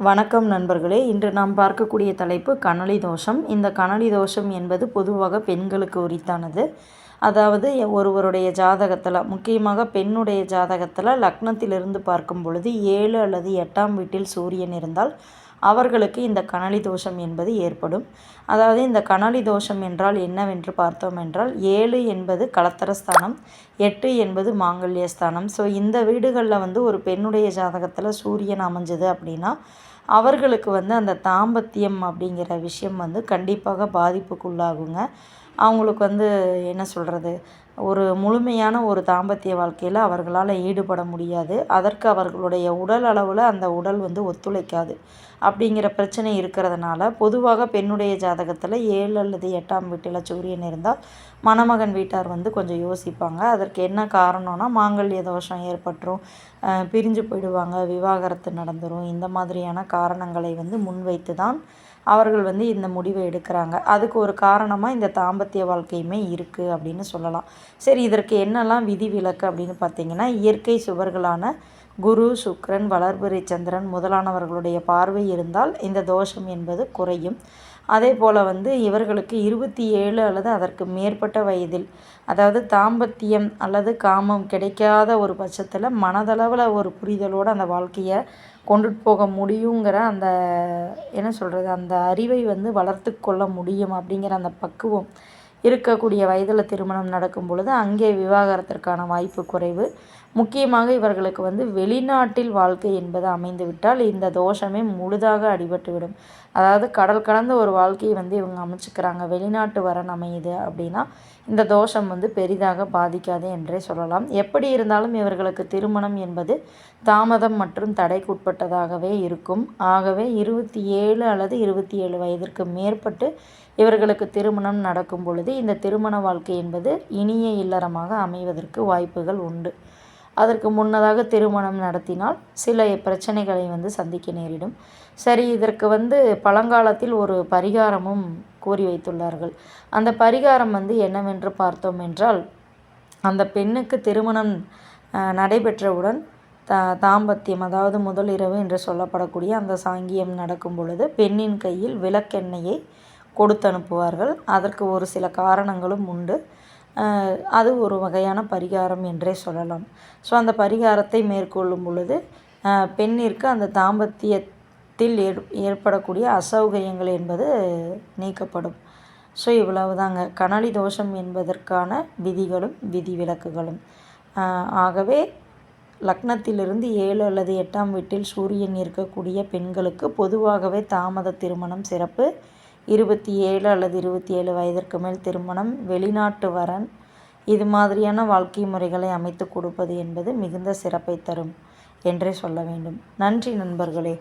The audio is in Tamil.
வணக்கம் நண்பர்களே. இன்று நாம் பார்க்கக்கூடிய தலைப்பு கனலி தோஷம். இந்த கனலி தோஷம் என்பது பொதுவாக பெண்களுக்கு உரித்தானது. அதாவது ஒருவருடைய ஜாதகத்தில் முக்கியமாக பெண்ணுடைய ஜாதகத்தில் லக்னத்திலிருந்து பார்க்கும் பொழுது ஏழு அல்லது எட்டாம் வீட்டில் சூரியன் இருந்தால் அவர்களுக்கு இந்த கணலி தோஷம் என்பது ஏற்படும். அதாவது இந்த கணலி தோஷம் என்றால் என்னவென்று பார்த்தோம் என்றால் ஏழு என்பது கலத்தரஸ்தானம் எட்டு என்பது மாங்கல்யஸ்தானம். ஸோ இந்த வீடுகளில் வந்து ஒரு பெண்ணுடைய ஜாதகத்தில் சூரியன் அமைஞ்சது அப்படின்னா அவர்களுக்கு வந்து அந்த தாம்பத்தியம் அப்படிங்கிற விஷயம் வந்து கண்டிப்பாக பாதிப்புக்குள்ளாகுங்க. அவங்களுக்கு வந்து என்ன சொல்கிறது ஒரு முழுமையான ஒரு தாம்பத்திய வாழ்க்கையில் அவர்களால் ஈடுபட முடியாது. அதற்கு அவர்களுடைய உடல் அளவில் அந்த உடல் வந்து ஒத்துழைக்காது. அப்படிங்கிற பிரச்சனை இருக்கிறதுனால பொதுவாக பெண்ணுடைய ஜாதகத்தில் ஏழு அல்லது எட்டாம் வீட்டில் சூரியன் இருந்தால் மணமகன் வீட்டார் வந்து கொஞ்சம் யோசிப்பாங்க. அதற்கு என்ன காரணம்னா மாங்கல்ய தோஷம் ஏற்பட்டுரும். பிரிஞ்சு போயிடுவாங்க. விவாகரத்து நடந்துடும் இந்த மாதிரியான காரணங்களை வந்து முன்வைத்து தான் அவர்கள் வந்து இந்த முடிவை எடுக்கிறாங்க. அதுக்கு ஒரு காரணமாக இந்த தாம்பத்திய வாழ்க்கையுமே இருக்குது அப்படின்னு சொல்லலாம். சரி இதற்கு என்னெல்லாம் விதி விலக்கு அப்படின்னு பார்த்தீங்கன்னா இயற்கை சுவர்களான குரு சுக்ரன் வளர்பிறை சந்திரன் முதலானவர்களுடைய பார்வை இருந்தால் இந்த தோஷம் என்பது குறையும். அதே போல் வந்து இவர்களுக்கு இருபத்தி ஏழு அல்லது அதற்கு மேற்பட்ட வயதில் அதாவது தாம்பத்தியம் அல்லது காமம் கிடைக்காத ஒரு பட்சத்தில் மனதளவில் ஒரு புரிதலோடு அந்த வாழ்க்கையை கொண்டுட்டு போக முடியுங்கிற அந்த என்ன சொல்கிறது அந்த அறிவை வந்து வளர்த்து கொள்ள முடியும் அப்படிங்கிற அந்த பக்குவம் இருக்கக்கூடிய வயதில் திருமணம் நடக்கும் பொழுது அங்கே விவாகரத்திற்கான வாய்ப்பு குறைவு. முக்கியமாக இவர்களுக்கு வந்து வெளிநாட்டில் வாழ்க்கை என்பது அமைந்துவிட்டால் இந்த தோஷமே முழுதாக அடிபட்டுவிடும். அதாவது கடல் கடந்த ஒரு வாழ்க்கையை வந்து இவங்க அமைச்சுக்கிறாங்க. வெளிநாட்டு வரன் அமையுது அப்படின்னா இந்த தோஷம் வந்து பெரிதாக பாதிக்காது என்றே சொல்லலாம். எப்படி இருந்தாலும் இவர்களுக்கு திருமணம் என்பது தாமதம் மற்றும் தடைக்குட்பட்டதாகவே இருக்கும். ஆகவே இருபத்தி ஏழு அல்லது இருபத்தி ஏழு வயதிற்கு மேற்பட்டு இவர்களுக்கு திருமணம் நடக்கும் பொழுது இந்த திருமண வாழ்க்கை என்பது இனிய இல்லறமாக அமைவதற்கு வாய்ப்புகள் உண்டு. அதற்கு முன்னதாக திருமணம் நடத்தினால் சில பிரச்சனைகளை வந்து சந்திக்க நேரிடும். சரி இதற்கு வந்து பழங்காலத்தில் ஒரு பரிகாரமும் கூறி வைத்துள்ளார்கள். அந்த பரிகாரம் வந்து என்னவென்று பார்த்தோம் என்றால் அந்த பெண்ணுக்கு திருமணம் நடைபெற்றவுடன் த தாம்பத்தியம் அதாவது முதல் இரவு என்று சொல்லப்படக்கூடிய அந்த சாங்கியம் நடக்கும் பொழுது பெண்ணின் கையில் விளக்கெண்ணெயை கொடுத்து அனுப்புவார்கள் அதற்கு ஒரு சில காரணங்களும் உண்டு. அது ஒரு வகையான பரிகாரம் என்றே சொல்லலாம். ஸோ அந்த பரிகாரத்தை மேற்கொள்ளும் பொழுது பெண்ணிற்கு அந்த தாம்பத்தியத்தில் ஏற் ஏற்படக்கூடிய அசௌகரியங்கள் என்பது நீக்கப்படும். ஸோ இவ்வளவு தாங்க கனலி தோஷம் என்பதற்கான விதிகளும் விதிவிலக்குகளும். ஆகவே லக்னத்திலிருந்து ஏழு அல்லது எட்டாம் வீட்டில் சூரியன் இருக்கக்கூடிய பெண்களுக்கு பொதுவாகவே தாமத திருமணம் சிறப்பு. இருபத்தி ஏழு அல்லது இருபத்தி ஏழு வயதிற்கு மேல் திருமணம் வெளிநாட்டு வரன் இது மாதிரியான வாழ்க்கை முறைகளை அமைத்து கொடுப்பது என்பது மிகுந்த சிறப்பை தரும் என்றே சொல்ல வேண்டும். நன்றி நண்பர்களே.